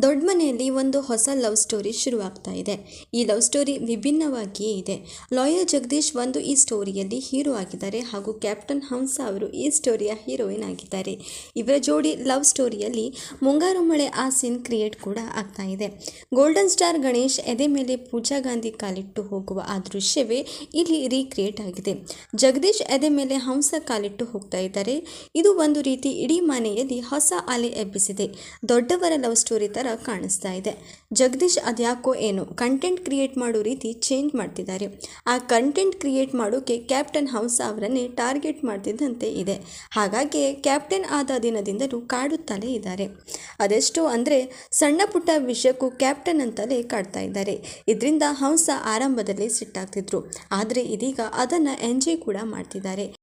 ದೊಡ್ಡ ಮನೆಯಲ್ಲಿ ಒಂದು ಹೊಸ ಲವ್ ಸ್ಟೋರಿ ಶುರುವಾಗ್ತಾ ಇದೆ. ಈ ಲವ್ ಸ್ಟೋರಿ ವಿಭಿನ್ನವಾಗಿಯೇ ಇದೆ. ಲಾಯರ್ ಜಗದೀಶ್ ಒಂದು ಈ ಸ್ಟೋರಿಯಲ್ಲಿ ಹೀರೋ ಆಗಿದ್ದಾರೆ ಹಾಗೂ ಕ್ಯಾಪ್ಟನ್ ಹಂಸ ಅವರು ಈ ಸ್ಟೋರಿಯ ಹೀರೋಯಿನ್ ಆಗಿದ್ದಾರೆ. ಇವರ ಜೋಡಿ ಲವ್ ಸ್ಟೋರಿಯಲ್ಲಿ ಮುಂಗಾರು ಮಳೆ ಆ ಸೀನ್ ಕ್ರಿಯೇಟ್ ಕೂಡ ಆಗ್ತಾ ಇದೆ. ಗೋಲ್ಡನ್ ಸ್ಟಾರ್ ಗಣೇಶ್ ಎದೆ ಮೇಲೆ ಪೂಜಾ ಗಾಂಧಿ ಕಾಲಿಟ್ಟು ಹೋಗುವ ಆ ದೃಶ್ಯವೇ ಇಲ್ಲಿ ರೀಕ್ರಿಯೇಟ್ ಆಗಿದೆ. ಜಗದೀಶ್ ಎದೆ ಮೇಲೆ ಹಂಸ ಕಾಲಿಟ್ಟು ಹೋಗ್ತಾ ಇದ್ದಾರೆ. ಇದು ಒಂದು ರೀತಿ ಇಡೀ ಮನೆಯಲ್ಲಿ ಹೊಸ ಅಲೆ ಎಬ್ಬಿಸಿದೆ. ದೊಡ್ಡವರ ಲವ್ ಸ್ಟೋರಿ ಥರ ಕಾಣಿಸ್ತಾ ಇದೆ. ಜಗದೀಶ್ ಅದ್ಯಾಕೋ ಏನು ಕಂಟೆಂಟ್ ಕ್ರಿಯೇಟ್ ಮಾಡೋ ರೀತಿ ಚೇಂಜ್ ಮಾಡ್ತಿದ್ದಾರೆ. ಆ ಕಂಟೆಂಟ್ ಕ್ರಿಯೇಟ್ ಮಾಡೋಕೆ ಕ್ಯಾಪ್ಟನ್ ಹಂಸ ಅವರನ್ನೇ ಟಾರ್ಗೆಟ್ ಮಾಡ್ತಿದ್ದಂತೆ ಇದೆ. ಹಾಗಾಗಿ ಕ್ಯಾಪ್ಟನ್ ಆದ ದಿನದಿಂದಲೂ ಕಾಡುತ್ತಲೇ ಇದ್ದಾರೆ. ಅದೆಷ್ಟು ಅಂದರೆ ಸಣ್ಣ ಪುಟ್ಟ ವಿಷಯಕ್ಕೂ ಕ್ಯಾಪ್ಟನ್ ಅಂತಲೇ ಕಾಡ್ತಾ ಇದ್ದಾರೆ. ಇದರಿಂದ ಹಂಸ ಆರಂಭದಲ್ಲಿ ಸಿಟ್ಟಾಗ್ತಿದ್ರು. ಆದರೆ ಇದೀಗ ಅದನ್ನು ಎಂಜಾಯ್ ಕೂಡ ಮಾಡ್ತಿದ್ದಾರೆ.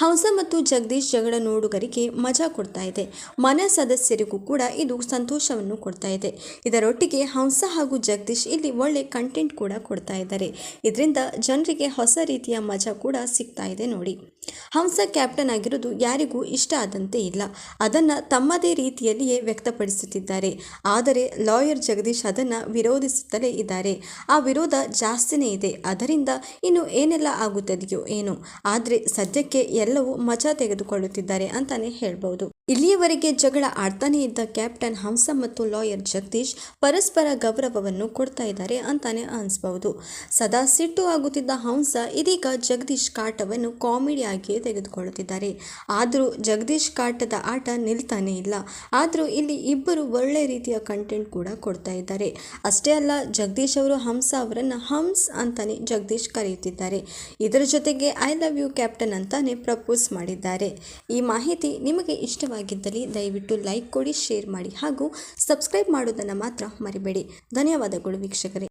ಹಂಸ ಮತ್ತು ಜಗದೀಶ್ ಜಗಳ ನೋಡುಗರಿಗೆ ಮಜಾ ಕೊಡ್ತಾ ಇದೆ. ಮನೆ ಸದಸ್ಯರಿಗೂ ಕೂಡ ಇದು ಸಂತೋಷವನ್ನು ಕೊಡ್ತಾ ಇದೆ. ಇದರೊಟ್ಟಿಗೆ ಹಂಸ ಹಾಗೂ ಜಗದೀಶ್ ಇಲ್ಲಿ ಒಳ್ಳೆ ಕಂಟೆಂಟ್ ಕೂಡ ಕೊಡ್ತಾ ಇದ್ದಾರೆ. ಇದರಿಂದ ಜನರಿಗೆ ಹೊಸ ರೀತಿಯ ಮಜಾ ಕೂಡ ಸಿಗ್ತಾ ಇದೆ ನೋಡಿ. ಹಂಸ ಕ್ಯಾಪ್ಟನ್ ಆಗಿರೋದು ಯಾರಿಗೂ ಇಷ್ಟ ಆದಂತೆ ಇಲ್ಲ. ಅದನ್ನು ತಮ್ಮದೇ ರೀತಿಯಲ್ಲಿಯೇ ವ್ಯಕ್ತಪಡಿಸುತ್ತಿದ್ದಾರೆ. ಆದರೆ ಲಾಯರ್ ಜಗದೀಶ್ ಅದನ್ನು ವಿರೋಧಿಸುತ್ತಲೇ ಇದ್ದಾರೆ. ಆ ವಿರೋಧ ಜಾಸ್ತಿನೇ ಇದೆ. ಅದರಿಂದ ಇನ್ನು ಏನೆಲ್ಲ ಆಗುತ್ತದೆಯೋ ಏನೋ. ಆದರೆ ಸದ್ಯಕ್ಕೆ ಎಲ್ಲವೂ ಮಜಾ ತೆಗೆದುಕೊಳ್ಳುತ್ತಿದ್ದಾರೆ ಅಂತಾನೆ ಹೇಳ್ಬೋದು. ಇಲ್ಲಿಯವರೆಗೆ ಜಗಳ ಆಡ್ತಾನೇ ಇದ್ದ ಕ್ಯಾಪ್ಟನ್ ಹಂಸ ಮತ್ತು ಲಾಯರ್ ಜಗದೀಶ್ ಪರಸ್ಪರ ಗೌರವವನ್ನು ಕೊಡ್ತಾ ಇದ್ದಾರೆ ಅಂತಾನೆ ಅನಿಸ್ಬಹುದು. ಸದಾ ಸಿಟ್ಟು ಆಗುತ್ತಿದ್ದ ಹಂಸ ಇದೀಗ ಜಗದೀಶ್ ಕಾಟವನ್ನು ಕಾಮಿಡಿ ಆಗಿಯೇ ತೆಗೆದುಕೊಳ್ಳುತ್ತಿದ್ದಾರೆ. ಆದರೂ ಜಗದೀಶ್ ಕಾಟದ ಆಟ ನಿಲ್ತಾನೇ ಇಲ್ಲ. ಆದರೂ ಇಲ್ಲಿ ಇಬ್ಬರು ಒಳ್ಳೆ ರೀತಿಯ ಕಂಟೆಂಟ್ ಕೂಡ ಕೊಡ್ತಾ ಇದ್ದಾರೆ. ಅಷ್ಟೇ ಅಲ್ಲ, ಜಗದೀಶ್ ಅವರು ಹಂಸ ಅವರನ್ನು ಹಂಸ್ ಅಂತಾನೆ ಜಗದೀಶ್ ಕರೆಯುತ್ತಿದ್ದಾರೆ. ಇದರ ಜೊತೆಗೆ ಐ ಲವ್ ಯು, ಕ್ಯಾಪ್ಟನ್ ಅಂತಾನೆ ಪ್ರಪೋಸ್ ಮಾಡಿದ್ದಾರೆ. ಈ ಮಾಹಿತಿ ನಿಮಗೆ ಇಷ್ಟವಾಗಿದ್ದಲ್ಲಿ ದಯವಿಟ್ಟು ಲೈಕ್ ಕೊಡಿ ಶೇರ್ ಮಾಡಿ ಹಾಗೂ ಸಬ್ಸ್ಕ್ರೈಬ್ ಮಾಡೋದನ್ನು ಮಾತ್ರ ಮರಿಬೇಡಿ. ಧನ್ಯವಾದಗಳು ವೀಕ್ಷಕರೇ.